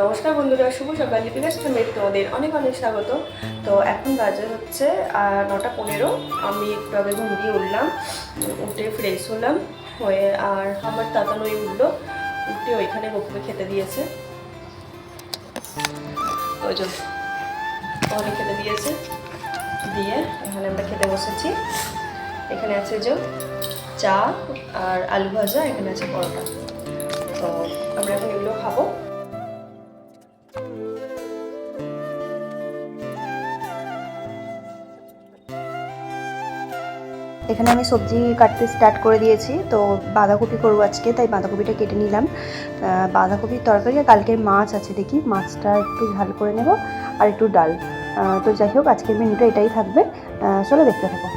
নমস্কার বন্ধুরা, শুভ সকাল। লিপিকা স্ট্রিমের তোমাদের অনেক অনেক স্বাগত। তো এখন বাজে হচ্ছে নটা পনেরো। আমি একটু আগে ঘুম দিয়ে উঠলাম, উঠে ফ্রেশ হলাম, হয়ে আর আমার তাতানোই উঠল, উঠে ওইখানে বকুকে খেতে দিয়েছে। ওই জন্য ওখানে খেতে দিয়েছে, দিয়ে এখানে আমরা খেতে বসেছি। এখানে আছে যে চা আর আলু ভাজা, এখানে আছে পরোটা। তো আমরা এখন এগুলো খাব। এখানে আমি সবজি কাটতে স্টার্ট করে দিয়েছি, তো বাঁধাকপি করব আজকে, তাই বাঁধাকপিটা কেটে নিলাম। বাঁধাকপির তরকারি আর কালকের মাছ আছে দেখি, মাছটা একটু ঝাল করে নেব আর একটু ডাল। তো যাই হোক, আজকের মেনুটা এটাই থাকবে। চলো দেখতে থাকো।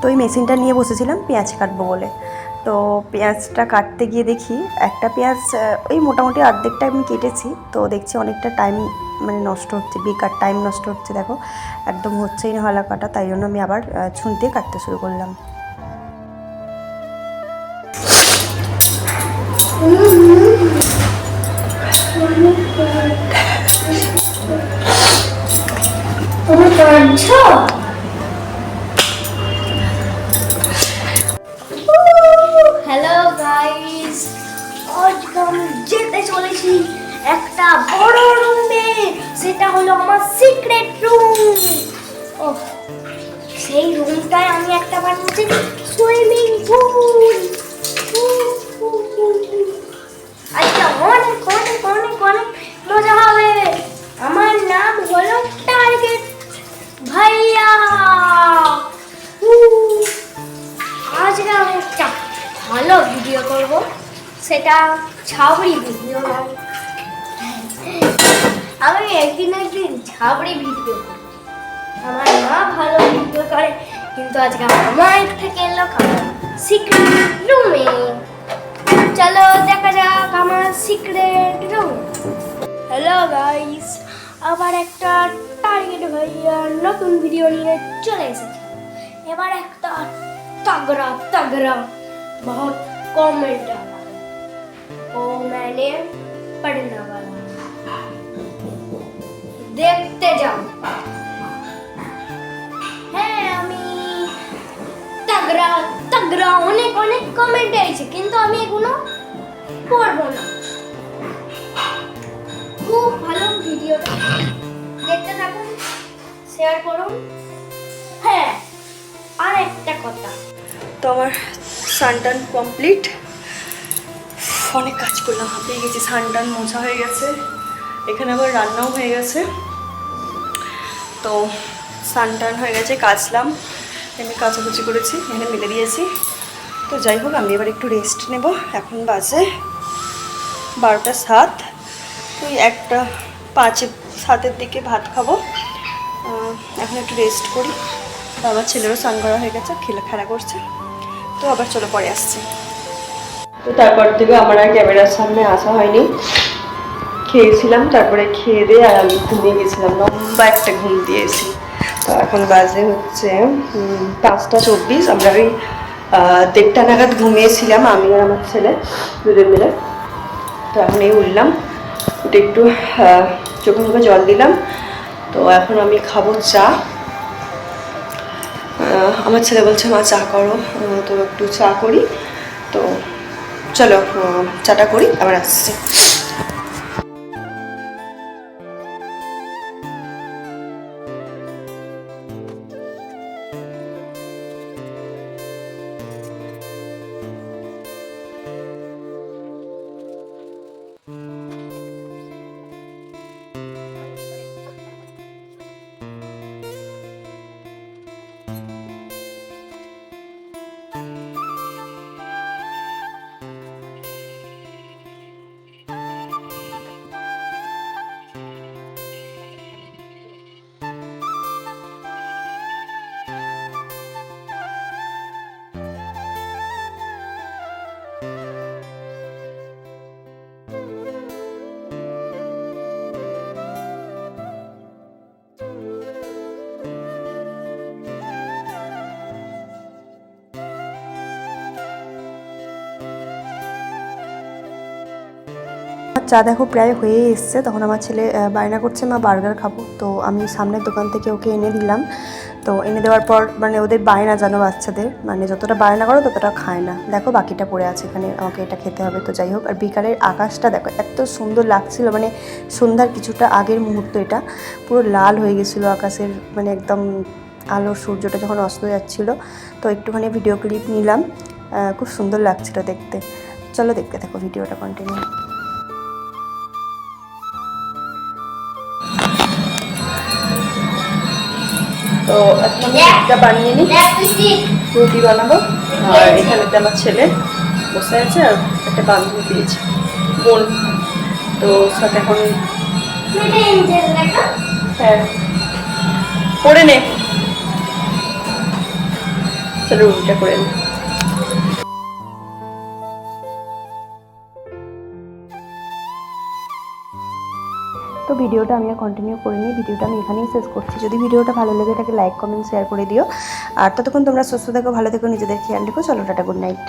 তো ওই মেশিনটা নিয়ে বসেছিলাম পেঁয়াজ কাটবো বলে। তো পেঁয়াজটা কাটতে গিয়ে দেখি একটা পেঁয়াজ ওই মোটামুটি অর্ধেকটা আমি কেটেছি তো দেখছি অনেকটা টাইম মানে নষ্ট হচ্ছে বেকার টাইম নষ্ট হচ্ছে দেখো। একদম হচ্ছেই না হলা কাটা তাই জন্য আমি আবার আহ, ছুন দিয়ে কাটতে শুরু করলাম। তুমি কাঁদছো গাইস আজকে আমি যেতে চলেছি একটা বড় রুমে। সেটা হলো আমার সিক্রেট রুম ও সেই রুমটায় আমি সেটা ছাবড়ি ভিডিও নয় আমি একদিন একদিন ছাবড়ি ভিডিও করব আমার মা ভালো ভিডিও করে কিন্তু আজকে আমার মায়ের থেকে এলো আমার সিক্রেট রুমে চলো দেখা যাক আমার সিক্রেট রুম হ্যালো গাইস আবার একটা টার্গেট ভাইয়া নতুন ভিডিও নিয়ে চলে এসেছে এবার একটা तगड़ा तगड़ा बहुत कॉमेंट आया वो मैंने पढ़ने वाला দেখতে যাও হ্যাঁ আমি তাগড়া তাগড়া অনেক অনেক কমেন্ট এসেছে কিন্তু আমি এগুলো পড়বো না খুব ভালো ভিডিওটা দেখতে থাকুন শেয়ার করুন হ্যাঁ আর একটা কথা তো আমার সানটান কমপ্লিট অনেক কাজ করলাম, হাঁপিয়ে গেছি সানটান মোছা হয়ে গেছে, এখানে আবার রান্নাও হয়ে গেছে। তো সানটান হয়ে গেছে, কাচলাম আমি কাচাকুচি করেছি, এখানে মেলে দিয়েছি। তো যাই হোক, আমি এবার একটু রেস্ট নেব, এখন বাজে বারোটা সাত। ওই একটা পাঁচে, সাতের দিকে ভাত খাব। এখন একটু রেস্ট করি। আমার ছেলেরও স্নান করা হয়ে গেছে, খেলা খেলা করছে। তো আবার চলো পরে আসছে। তো তারপর থেকে আমার আর ক্যামেরার সামনে আসা হয়নি। খেয়েছিলাম, তারপরে খেয়ে দিয়ে আর আমি ঘুমিয়ে গেছিলাম। লম্বা একটা ঘুম দিয়েছি। তো এখন বাজে হচ্ছে পাঁচটা চব্বিশ। আমরা ওই দেড়টা নাগাদ ঘুমিয়েছিলাম, আমি আর আমার ছেলে দুজন মিলে। তো এখন এই উঠলাম। উঠে একটু চোখে মুখে জল দিলাম। তো এখন আমি খাব চা। আমার ছেলে বলছে, মা, চা করো। তো একটু চা করি। তো চলো চাটা করি আবার আসছি। চা দেখো প্রায় হয়ে এসছে। তখন আমার ছেলে বায়না করছে, মা, বার্গার খাব। তো আমি সামনের দোকান থেকে ওকে এনে দিলাম। তো এনে দেওয়ার পর মানে ওদের বায়না জানো বাচ্চাদের মানে যতটা বায়না করো ততটা খায় না। দেখো বাকিটা পড়ে আছে এখানে, আমাকে এটা খেতে হবে। তো যাই হোক, আর বিকালের আকাশটা দেখো, এত সুন্দর লাগছিল মানে সন্ধ্যার কিছুটা আগের মুহূর্ত এটা। পুরো লাল হয়ে গেছিল আকাশের মানে একদম আলো, সূর্যটা যখন অস্ত যাচ্ছিল। তো একটুখানি ভিডিও ক্লিপ নিলাম। খুব সুন্দর লাগছিল দেখতে। চলো দেখতে থাকো ভিডিওটা কন্টিনিউ তো এখন আমি রুটিটা বানিয়ে নিই। রুটি বানাবো আর এখানেতে আমার ছেলে বসে আছে আর একটা বান্ধবী পেয়েছে বোন তো সাথে এখন। হ্যাঁ করে নে চলো রুটিটা করে নে তো ভিডিওটা আমি আর কন্টিনিউ করিনি, ভিডিওটা আমি এখানেই শেষ করছি। যদি ভিডিওটা ভালো লেগে থাকে লাইক কমেন্ট শেয়ার করে দিও। আর ততক্ষণ তোমরা সুস্থ থাকো, ভালো থেকো, নিজেদের খেয়াল রেখো। চলো, টাটা গুড নাইট